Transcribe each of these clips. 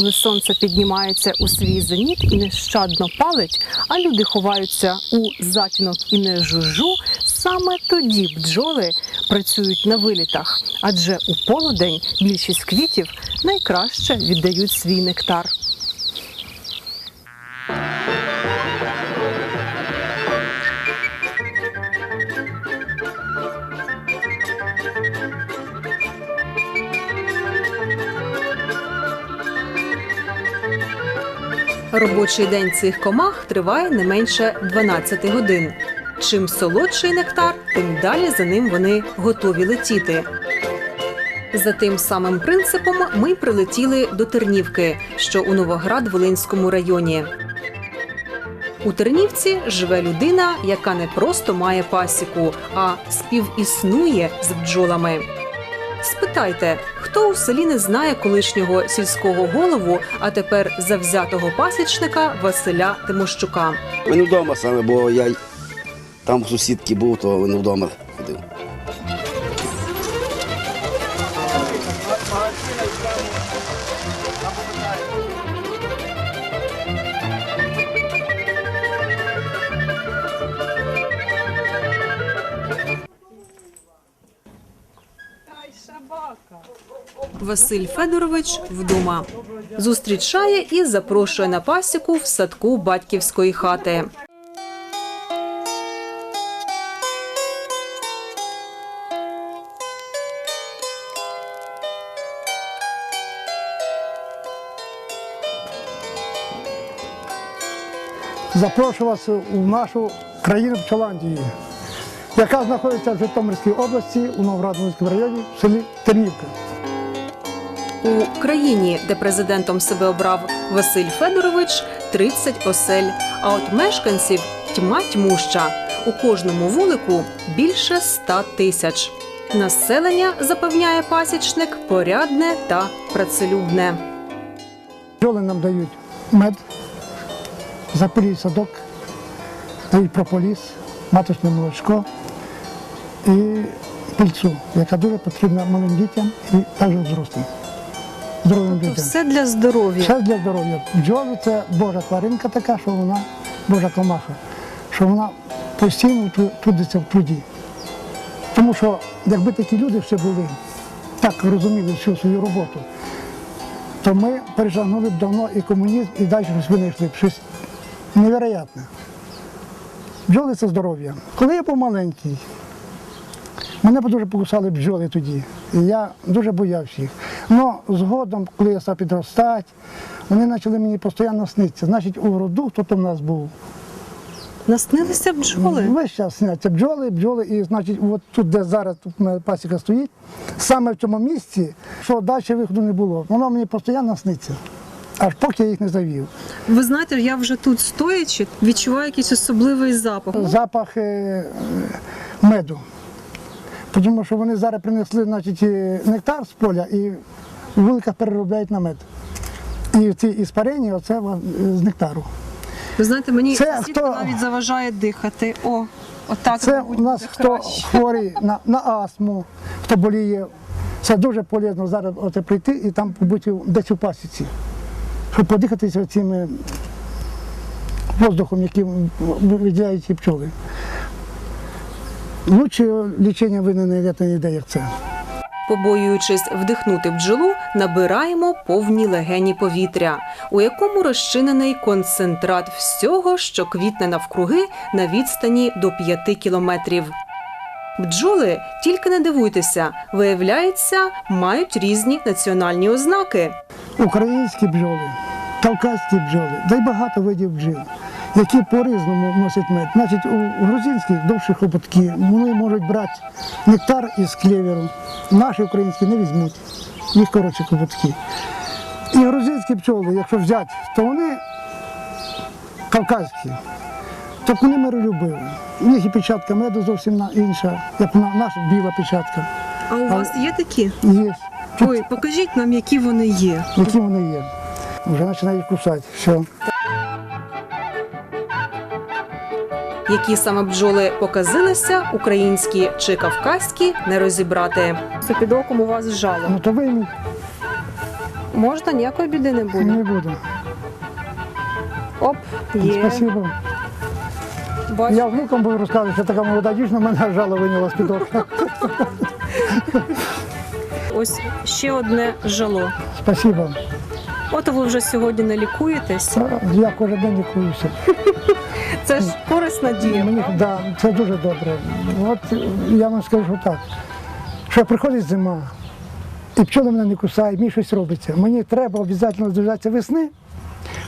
коли сонце піднімається у свій зеніт і нещадно палить, а люди ховаються у затінок і не жужу, саме тоді бджоли працюють на вилітах, адже у полудень більшість квітів найкраще віддають свій нектар. Робочий день цих комах триває не менше 12 годин. Чим солодший нектар, тим далі за ним вони готові летіти. За тим самим принципом ми прилетіли до Тернівки, що у Новоград-Волинському районі. У Тернівці живе людина, яка не просто має пасіку, а співіснує з бджолами. Спитайте, хто у селі не знає колишнього сільського голову, а тепер завзятого пасічника Василя Тимощука. Він вдома саме, бо я там сусідки був, то він вдома Василь Федорович вдома зустрічає і запрошує на пасіку в садку батьківської хати. запрошую вас у нашу країну Пчоландію, яка знаходиться в Житомирській області у Новоградському районі в селі Тернівка. У країні, де президентом себе обрав Василь Федорович, 30 осель. А от мешканців тьма тьмуща. У кожному вулику більше 100 тисяч. Населення запевняє пасічник порядне та працелюбне. Бджоли нам дають мед, запилюють садок, дають прополіс, маточне молочко і пильцу, яка дуже потрібна малим дітям і також взрослим. Здоровим людям. Все для здоров'я. Все для здоров'я. Бджоли це Божа тваринка така, що вона Божа комаха, що вона постійно тру- трудиться в труді. Тому що якби такі люди все були, так розуміли всю свою роботу, то ми перешагнули б давно і комунізм, і далі щось винайшли б щось невероятне. Бджоли це здоров'я. Коли я був маленький, мене дуже покусали бджоли тоді. І я дуже боявся їх. Ну, згодом, коли я став підростати, вони почали мені постійно снитися. Значить, у роду хто то в нас був. Наснилися бджоли. Весь час сняться бджоли, бджоли, і значить, от тут, де зараз тут пасіка стоїть, саме в цьому місці, що далі виходу не було, воно мені постійно сниться. Аж поки я їх не завів. Ви знаєте, я вже тут стоячи, відчуваю якийсь особливий запах. Запах е, меду. Тому що вони зараз принесли значить, е, нектар з поля і в вуликах переробляють на мед. І ці іспарені, оце е, з нектару. Ви знаєте, мені Це хто? навіть заважає дихати. О, отак Це у нас хто краще. хворий на, на астму, хто боліє. Це дуже полезно зараз оце прийти і там побути десь у пасіці, щоб подихатися цим воздухом, яким виділяють ці пчоли. Лучше лічення ви не знайдете ніде, як це. Побоюючись вдихнути бджолу, набираємо повні легені повітря, у якому розчинений концентрат всього, що квітне навкруги на відстані до 5 кілометрів. Бджоли, тільки не дивуйтеся, виявляється, мають різні національні ознаки. Українські бджоли, кавказькі бджоли, да й багато видів бджіл, які по-різному носять мед. Значить, у грузинських довші хоботки, вони можуть брати нектар із клєверу. Наші українські не візьмуть, їх коротші хоботки. І грузинські пчоли, якщо взяти, то вони кавказькі. Так вони миролюбиві. У них і печатка меду зовсім інша, як наша біла печатка. А у вас є такі? Є. Ой, покажіть нам, які вони є. Які вони є. Вже починають кусати. Все. Які саме бджоли показилися, українські чи кавказькі, не розібрати. Це під оком у вас жало. Ну то вийміть. можна, ніякої біди не буде. Не буду. Оп, є. Спасибо. Бачу. Я внукам буду розказувати, що така молода дівчина мене жало виняла з під окна. Ось ще одне жало. Спасибо. От ви вже сьогодні не лікуєтесь. Я кожен день лікуюся. Це ж корисна дія. Мені да, це дуже добре. От я вам скажу так, що приходить зима, і пчоли мене не кусають, мені щось робиться. Мені треба обов'язково дождатися весни,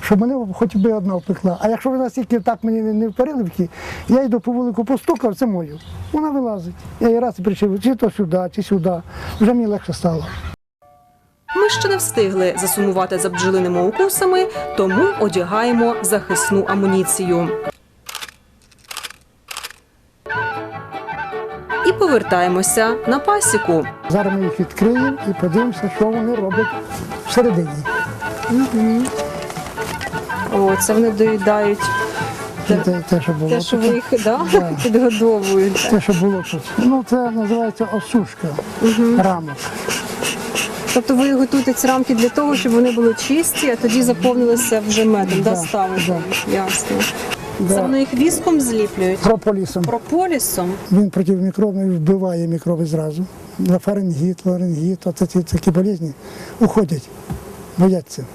щоб мене хоч би одна впекла. А якщо ви настільки так мені не- в переливки, я йду по вулику постукав, це мою. Вона вилазить. Я її раз і причив, чи то сюди, чи сюди. Вже мені легше стало. Ми ще не встигли засумувати за бджолиними укусами, тому одягаємо захисну амуніцію. Повертаємося на пасіку. Зараз ми їх відкриємо і подивимося, що вони роблять всередині. О, це вони доїдають Це те, те, що було. те, що ви їх да, Да. підгодовуєте. Те, що було тут. Ну, це називається осушка рамок. Тобто ви готуєте ці рамки для того, щоб вони були чисті, а тоді заповнилися вже медом, да, Да, ставите. да. Ясно. Да. Це вони їх віском зліплюють. Прополісом. Прополісом. Він протимікробний вбиває мікроби зразу. На фарингіт, ларингіт, оце ці такі болезні уходять, бояться.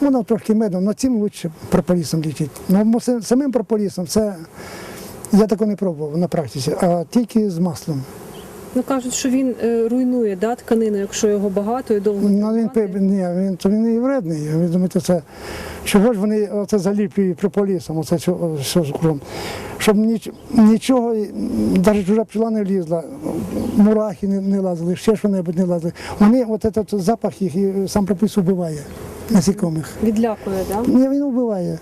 Воно трошки медом, але цим краще прополісом лічить. Ну, самим прополісом це я такого не пробував на практиці, а тільки з маслом. Ну кажуть, що він е, руйнує да, тканину, якщо його багато і довго. Ну, він, ні, він, то він і вредний. Ви думаєте, це, чого ж вони оце заліплюють прополісом, оце що, що з кром? Щоб ніч, нічого, навіть чужа пчела не влізла, мурахи не, не лазили, ще що-небудь не лазили. Вони, от этот запах їх, і сам пропис вбиває насікомих. Відлякує, да? Ні, він вбиває.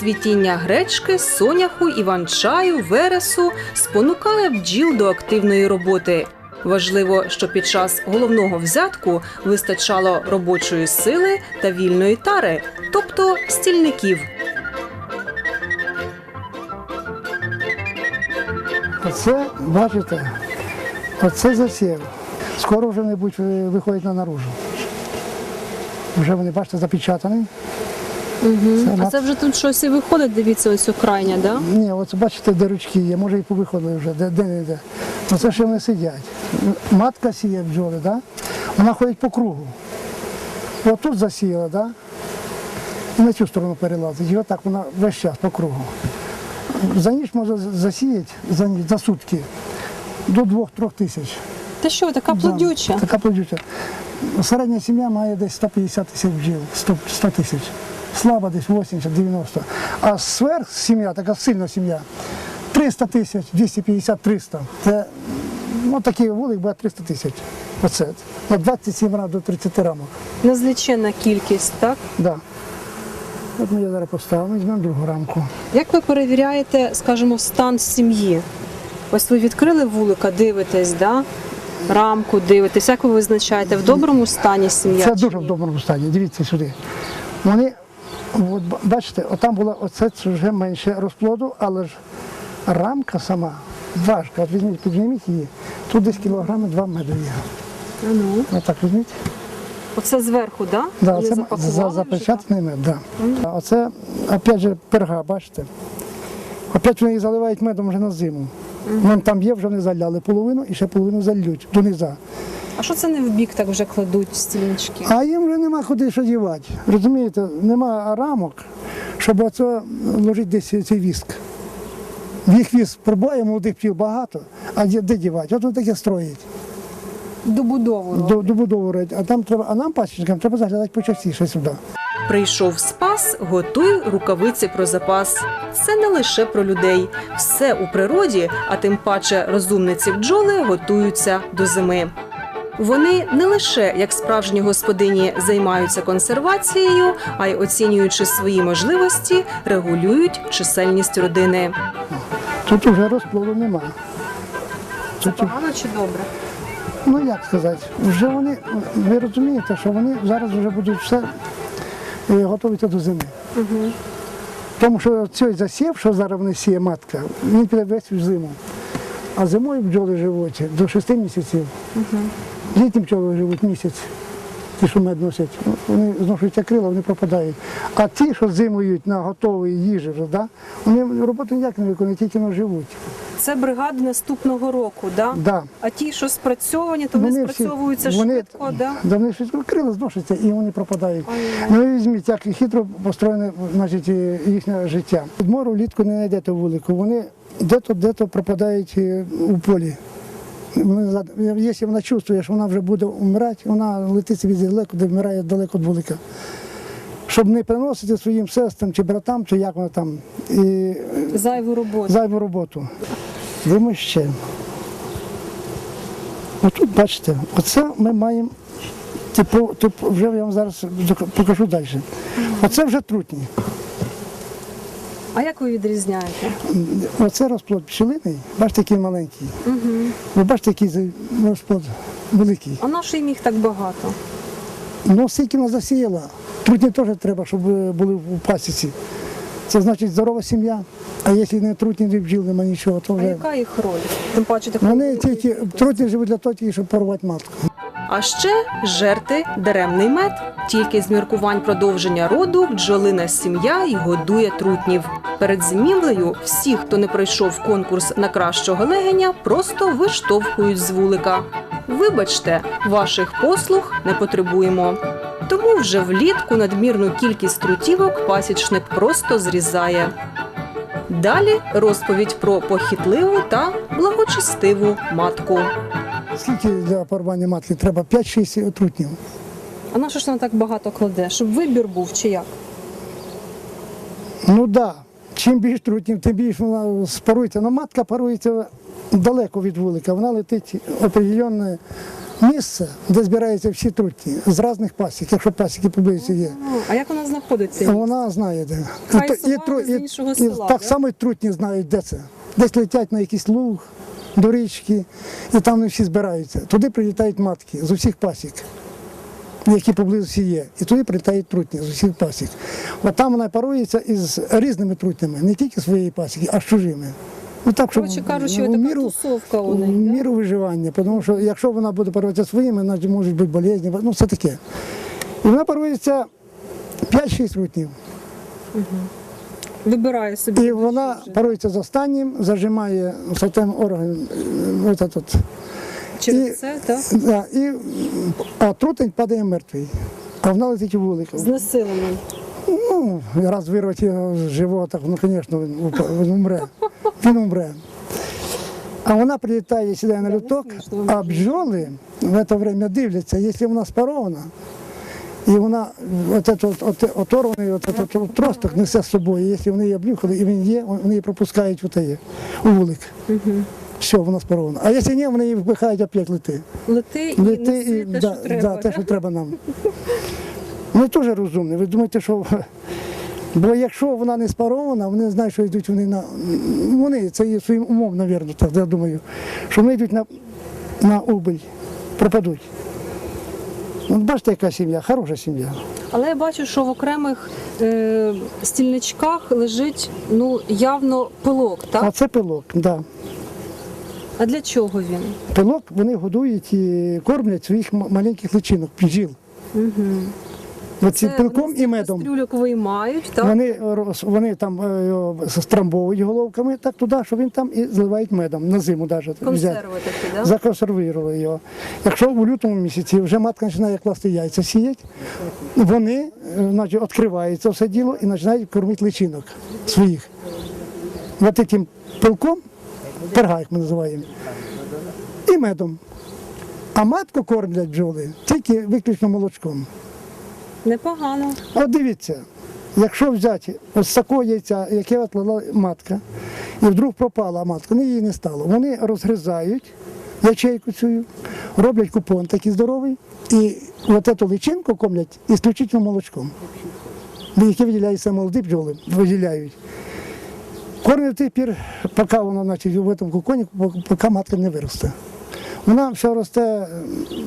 Цвітіння гречки, соняху, іван-чаю, вересу спонукає бджіл до активної роботи. Важливо, щоб під час головного взятку вистачало робочої сили та вільної тари, тобто стільників. Оце, бачите, оце засів. Скоро вже будуть е, на наружу. Вже вони, бачите, запечатані. Це А це вже тут щось і виходить, дивіться, ось крайня, да? Ні, от бачите, де ручки є, може і повиходили вже, де, де не де. Ну це ще вони сидять. Матка сіє бджоли, да? вона ходить по кругу. От тут засіяла, да? і на цю сторону перелазить. І отак вона весь час по кругу. За ніч може засіяти за, ніч, за сутки до 2-3 тисяч. Та що, така Да, плодюча? Така плодюча. Середня сім'я має десь 150 тисяч бджіл, 100, 100 тисяч. Слаба десь 80-90. А сверх сім'я, така сильна сім'я, 300 тисяч, 250-300. Це ну, такий вулик буде 300 тисяч. Оце. На 27 рамок до 30 рамок. Незліченна кількість, так? Да. От ми її зараз поставимо, візьмемо другу рамку. Як ви перевіряєте, скажімо, стан сім'ї? Ось ви відкрили вулика, дивитесь, да? рамку дивитесь. Як ви визначаєте, в доброму стані сім'я? Це дуже в доброму стані. Дивіться сюди. Вони, от, бачите, отам було оце це вже менше розплоду, але ж рамка сама важка. От візьміть, підніміть її. Тут десь кілограми два меду є. Ну. Отак візьміть. Оце зверху, да? Да, це запечатаний мед, да. А Оце, опять же, перга, бачите. Опять вони її заливають медом вже на зиму. Вон там є, вже вони заляли половину і ще половину зальють дониза. А що це не в бік так вже кладуть стільнички? А їм вже нема куди що дівати. Розумієте, нема рамок, щоб оце ложити десь цей віск. Їх віск пробує, молодих пчіл багато, а де, де дівати? От вони таке строїть, Добудову. до, добудову роблять. А там треба, а нам пасічникам треба заглядати почастіше сюди. Прийшов спас, готуй рукавиці про запас. Це не лише про людей. Все у природі, а тим паче розумниці бджоли готуються до зими. Вони не лише як справжні господині займаються консервацією, а й оцінюючи свої можливості, регулюють чисельність родини. Тут вже розплоду нема. Тут, Погано чи добре? ну як сказати, вже вони, ви розумієте, що вони зараз вже будуть все е, готувати до зими. Тому що цей засів, що зараз вони сіє матка, він піде весь в зиму. А зимою бджоли живуть до 6 місяців. Літні бджоли живуть місяць. ті, що мед носять, вони зношуються крила, вони пропадають. А ті, що зимують на готовій їжі, вже, да, вони роботу ніяк не виконують, тільки на живуть. Це бригади наступного року, да? Да. А ті, що спрацьовані, то вони, всі- спрацьовуються вони, швидко, да? Да, вони швидко крила зношуються і вони пропадають. Ай-яй. Ну і візьміть, як хитро построєне значить, їхнє життя. Мору влітку не знайдете вулику, вони де-то, де-то пропадають е, у полі. Якщо вона чувствує, що вона вже буде вмирати, вона летить собі далеко, де вмирає далеко від вулика. Щоб не приносити своїм сестрам чи братам, чи як вона там, і Зайву роботу. зайву роботу. Ще. Отут бачите, оце ми маємо, типу, типу, вже я вам зараз покажу далі. Оце вже трутні. А як ви відрізняєте? Оце розплод пчелиний, бачите, який маленький. Ви бачите, який розплод великий. А наш їм їх так багато. Ну, скільки вона засіяла, трутні теж треба, щоб е, були в пасіці. Це значить здорова сім'я. А якщо не трутні, не бджіл, немає нічого, то А яка їх роль? Тим паче Вони тільки трутні живуть для того, щоб порвати матку. А ще жерти даремний мед. Тільки з міркувань продовження роду бджолина сім'я й годує трутнів. Перед зимівлею всі, хто не пройшов конкурс на кращого легеня, просто виштовхують з вулика. Вибачте, ваших послуг не потребуємо. Тому вже влітку надмірну кількість трутівок пасічник просто зрізає. Далі розповідь про похитливу та благочестиву матку. Скільки для порвання матки треба? 5-6 трутнів. А на що ж вона так багато кладе? Щоб вибір був чи як? Ну так. Да. Чим більше трутнів, тим більше вона спарується. Ну, матка парується далеко від вулика. Вона летить в определенне місце, де збираються всі трутні з різних пасік, якщо пасіки поблизу є. А як вона знаходиться? Вона знає, де. Хай собака з іншого і села, так да? само і трутні знають, де це. Десь летять на якийсь луг, до річки, і там не всі збираються. Туди прилітають матки з усіх пасік, які поблизу є. І туди прилітають трутні з усіх пасік. От там вона парується із різними трутнями, не тільки своєї пасіки, а з чужими. Ну, так, щоб Коротше кажучи, така міру, тусовка у них. да? міру виживання, тому що якщо вона буде паруватися своїми, значить можуть бути болезні, ну все таке. І вона парується 5-6 трутнів. Вибирає собі. І вона парується з останнім, зажимає сатем орган, от этот, Через і- це, так? да, і, а трутень падає мертвий. А вона летить у вулик. Знесилений. Ну, раз вирвати його з живота, ну, звісно, він, він умре. Він умре. А вона прилітає, сідає на люток, а бджоли в це время дивляться, якщо вона спарована, і вона от от, от, оторваний от, этот тросток несе з собою, якщо вони її обнюхали, і він є, вони її пропускають у теє, у вулик. Все, вона спарована. А якщо ні, вони її впихають опять лети. Лети і Лети і те, да, що треба. да, те, що треба нам. Вони теж розумні. Ви думаєте, що. Бо якщо вона не спарована, вони знають, що йдуть вони на. Вони, це є своїм умом, мабуть, так я думаю, що вони йдуть на, на убиль, пропадуть. От бачите, яка сім'я, хороша сім'я. Але я бачу, що в окремих е, стільничках лежить ну, явно пилок, А це пилок, так. Да. А для чого він? Пилок вони годують і кормлять своїх маленьких личинок, бджіл. Угу. Оці пилком і медом. кастрюльок виймають, так? Вони, вони там е, страмбовують головками так туди, що він там і зливають медом на зиму навіть. Консерви такі, так? Законсервували його. Якщо в лютому місяці вже матка починає класти яйця сіять, вони е, значить, відкриваються все діло і починають кормити личинок своїх. Ось таким пилком, перга, як ми називаємо, і медом. А матку кормлять бджоли тільки виключно молочком. Непогано. От дивіться, якщо взяти ось такого яйця, яке отлила матка, і вдруг пропала матка, ну її не стало. Вони розгризають ячейку цю, роблять купон такий здоровий, і от цю личинку комлять ісключительно молочком. Яке виділяються молоді бджоли, виділяють. Кормлять пір, поки воно значить, в цьому куконі, поки матка не виросте. Вона все росте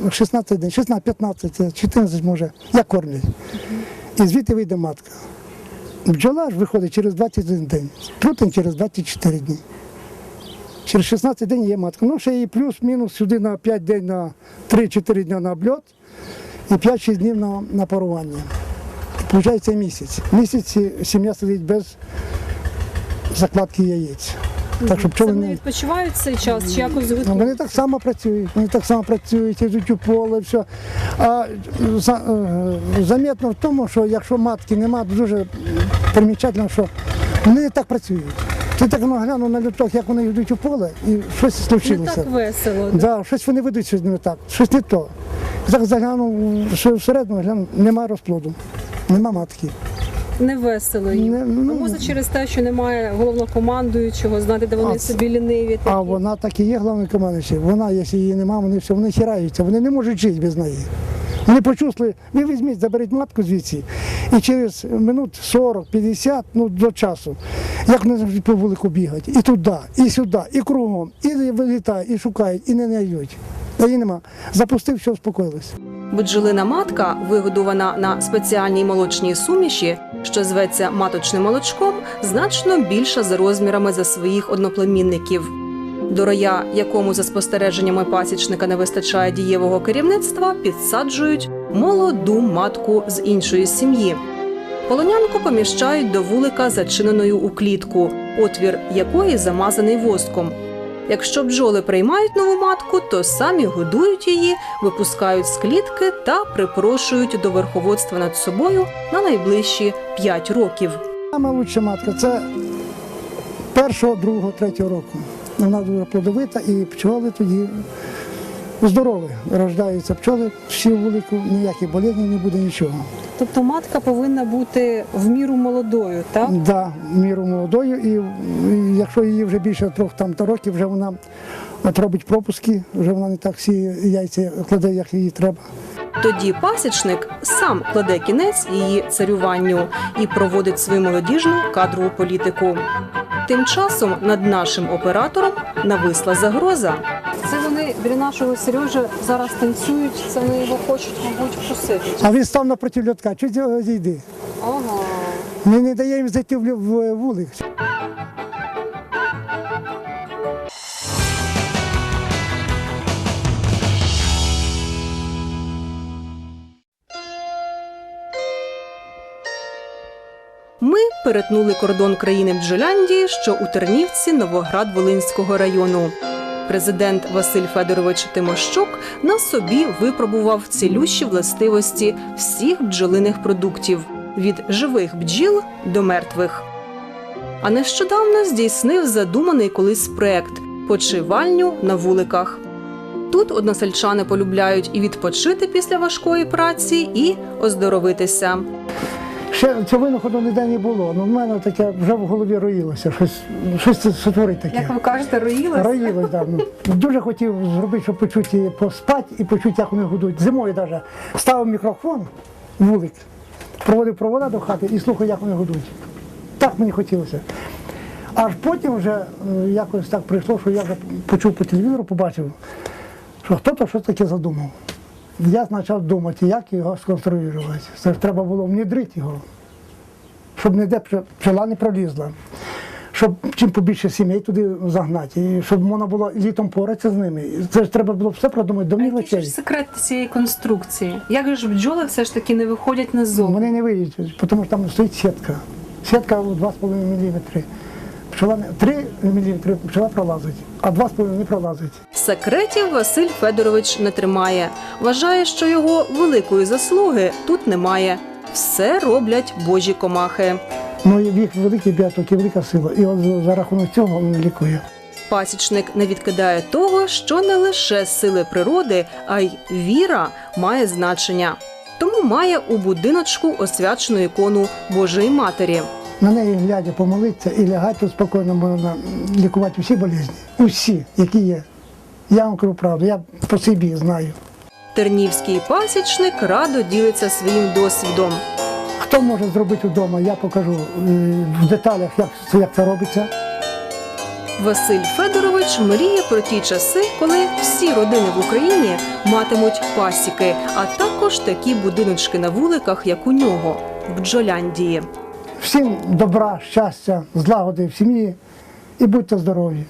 е, 16 днів, 16, 15, 14 може, як кормлять. І звідти вийде матка. Бджола ж виходить через 21 день, трутень через 24 дні. Через 16 днів є матка. Ну, ще і плюс-мінус сюди на 5 днів, на 3-4 дні на обльот. і 5-6 днів на, на парування. Получається місяць. Місяць сім'я сидить без закладки яєць. Так, щоб Це пчоли вони не... відпочивають цей час чи якось Ну, готують? вони так само працюють, вони так само працюють, йдуть у поле, все. А за, е, замітно в тому, що якщо матки нема, дуже примічательно, що вони так працюють. Ти так ну, глянув на люток, як вони йдуть у поле, і щось Не случилося. так весело. да? Да, щось вони ведуть щось не так, щось не то. Так заглянув що всередину, глянув, нема розплоду, нема матки. Не весело їм. Не, ну, може через те, що немає головнокомандуючого, знати, де вони А, собі ліниві. А вона так і є головною командуючою. Вона, якщо її немає, вони все, вони хираються, вони не можуть жити без неї. Вони почувствували, ви візьміть, заберіть матку звідси, і через минут 40-50, ну до часу, як вони завжди по вулику бігають, і туди, і сюди, і кругом, і вилітають, і шукають, і не знайдуть. А її нема. Запустив, все, успокоїлися. Бджолина матка, вигодована на спеціальній молочній суміші, що зветься маточним молочком, значно більша за розмірами за своїх одноплемінників. До роя, якому за спостереженнями пасічника не вистачає дієвого керівництва, підсаджують молоду матку з іншої сім'ї. Полонянку поміщають до вулика зачиненою у клітку, отвір якої замазаний воском. Якщо бджоли приймають нову матку, то самі годують її, випускають з клітки та припрошують до верховодства над собою на найближчі 5 років. Найкраща матка це першого, другого, третього року. Вона дуже плодовита і пчоли тоді здорові. Рождаються пчоли, всі в вулику, ніяких болезней не буде нічого. Тобто матка повинна бути в міру молодою, так? Да, в міру молодою, і, і якщо її вже більше трьох там то років, вже вона от робить пропуски, вже вона не так всі яйця кладе, як їй треба. Тоді пасічник сам кладе кінець її царюванню і проводить свою молодіжну кадрову політику. Тим часом над нашим оператором нависла загроза. Це вони біля нашого Сережа зараз танцюють. Це вони його хочуть, мабуть, вкусити. А він став напроти льотка, чуть зійди. Ага. Ми не даємо їм зайти в в вулик. Ми перетнули кордон країни Бджоляндії, що у Тернівці Новоград-Волинського району. Президент Василь Федорович Тимощук на собі випробував цілющі властивості всіх бджолиних продуктів від живих бджіл до мертвих. А нещодавно здійснив задуманий колись проект почивальню на вуликах. Тут односельчани полюбляють і відпочити після важкої праці, і оздоровитися. Ще цього винаходу ніде не було. Ну, в мене таке вже в голові роїлося, щось, щось це сотворить таке. Як ви кажете, роїлися? Роїлось, да. Ну, дуже хотів зробити, щоб почути поспати і почути, як вони гудуть. Зимою навіть ставив мікрофон, вулик, проводив провода до хати і слухав, як вони гудуть. Так мені хотілося. Аж потім вже е, якось так прийшло, що я вже почув по телевізору, побачив, що хто-то щось таке задумав. Я почав думати, як його сконструювати. Це ж треба було внедрити його, щоб ніде пчела не пролізла щоб чим побільше сімей туди загнати, і щоб можна було літом поратися з ними. Це ж треба було все продумати до Який ж мілочей. секрет цієї конструкції? Як же бджоли все ж таки не виходять назовні? Вони не виїдуть, тому що там стоїть сітка. Сітка у 2,5 мм. Пчела не 3 мм пчела пролазить, а 2,5 не пролазить. Секретів Василь Федорович не тримає. Вважає, що його великої заслуги тут немає. Все роблять божі комахи. Ну і їх великий біоток і велика сила. І от за рахунок цього він лікує. Пасічник не відкидає того, що не лише сили природи, а й віра має значення. Тому має у будиночку освячену ікону Божої Матері. На неї глядя помолитися і лягати тут спокійно можна лікувати усі болезні. Усі, які є. Я вам кажу правду, я по собі знаю. Тернівський пасічник радо ділиться своїм досвідом. Хто може зробити вдома, я покажу е, в деталях, як, це- як це робиться. Василь Федорович мріє про ті часи, коли всі родини в Україні матимуть пасіки, а також такі будиночки на вуликах, як у нього в Бджоляндії. Всім добра, щастя, злагоди в сім'ї і будьте здорові.